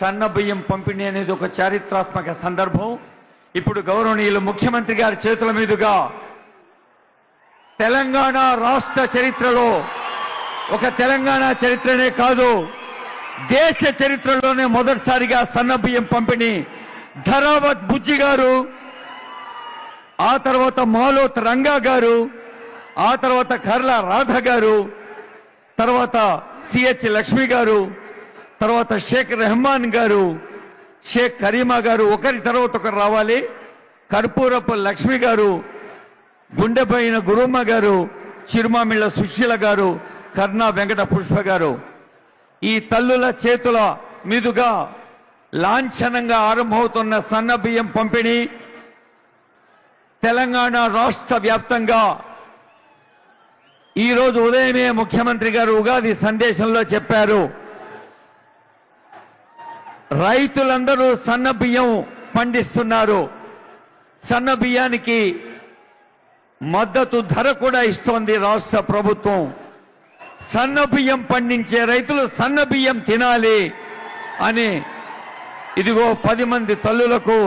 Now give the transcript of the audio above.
సన్న బియ్యం పంపిణీ అనేది ఒక చారిత్రాత్మక సందర్భం. ఇప్పుడు గౌరవనీయులు ముఖ్యమంత్రి గారి చేతుల మీదుగా తెలంగాణ రాష్ట్ర చరిత్రలో ఒక తెలంగాణ చరిత్రనే కాదు దేశ చరిత్రలోనే మొదటిసారిగా సన్న బియ్యం పంపిణీ. ధరావత్ బుజ్జి గారు ఆ తర్వాత మాలోత్ రంగా గారు ఆ తర్వాత కర్ల రాధ గారు తర్వాత సిహెచ్ లక్ష్మి గారు తర్వాత షేక్ రెహమాన్ గారు షేక్ కరీమా గారు ఒకరి తర్వాత ఒకరు రావాలి. కర్పూరపు లక్ష్మి గారు గుండెపైన గురుమ్మ గారు చిరుమామిళ్ళ సుశీల గారు కర్ణా వెంకట పుష్ప గారు. ఈ తల్లుల చేతుల మీదుగా లాంఛనంగా ఆరంభమవుతున్న సన్న బియ్యం పంపిణీ తెలంగాణ రాష్ట్ర వ్యాప్తంగా ఈరోజు ఉదయమే ముఖ్యమంత్రి గారు ఉగాది సందేశంలో చెప్పారు. రైతులందరూ సన్న బియ్యం పండిస్తున్నారు. సన్న బియ్యానికి మద్దతు ధర కూడా ఇస్తోంది రాష్ట్ర ప్రభుత్వం. సన్న బియ్యం పండించే రైతులు సన్న బియ్యం తినాలి అని ఇదిగో పది మంది తల్లులకు